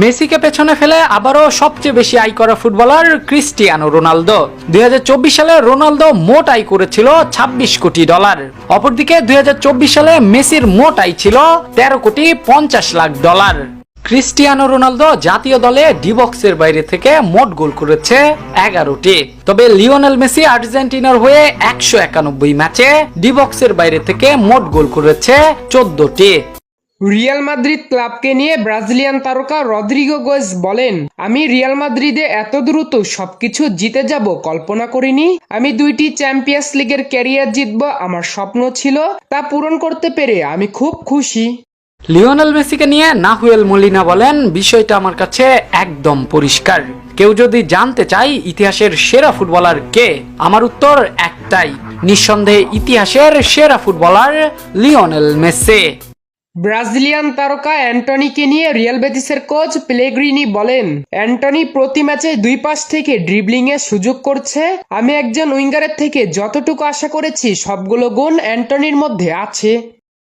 মেসিকে পেছনে ফেলে আবারও সবচেয়ে বেশি আয় করা ফুটবলার ক্রিস্টিয়ানো রোনালদো। দু হাজার চব্বিশ সালে রোনালদো মোট আয় করেছিল ২৬ কোটি ডলার। অপরদিকে দু হাজার চব্বিশ সালে মেসির মোট আয় ছিল তেরো কোটি পঞ্চাশ লাখ ডলার। ক্রিস্টিয়ানো রোনালদো জাতীয় দলে ডিবক্সের বাইরে থেকে মোট গোল করেছে এগারোটি। তবে লিওনেল মেসি আর্জেন্টিনার হয়ে একশো একানব্বই ম্যাচে ডিবক্সের বাইরে থেকে মোট গোল করেছে চোদ্দটি। রিয়াল মাদ্রিদ ক্লাবকে নিয়ে ব্রাজিলিয়ান তারকা রদ্রিগো গোয়েস বলেন, আমি রিয়াল মাদ্রিদে এত দ্রুত সবকিছু জিতে যাব কল্পনা করিনি। আমি দুইটি চ্যাম্পিয়ন্স লিগের ক্যারিয়ার জিতব, আমার স্বপ্ন ছিল তা পূরণ করতে পেরে আমি খুব খুশি। লিওনেল মেসিকে নিয়ে নাহুয়েল মলিনা বলেন, বিষয়টা আমার কাছে একদম পরিষ্কার। কেউ যদি জানতে চাই ইতিহাসের সেরা ফুটবলার কে, আমার উত্তর একটাই, নিঃসন্দেহে ইতিহাসের সেরা ফুটবলার লিওনেল মেসি। ব্রাজিলিয়ান তারকা অ্যান্টনিকে নিয়ে রিয়াল বেদিসের কোচ প্লেগ্রিনি বলেন, অ্যান্টনি প্রতি ম্যাচে দুই পাশ থেকে ড্রিবলিং এর সুযোগ করছে। আমি একজন উইঙ্গারের থেকে যতটুকু আশা করেছি, সবগুলো গুণ অ্যান্টনির মধ্যে আছে।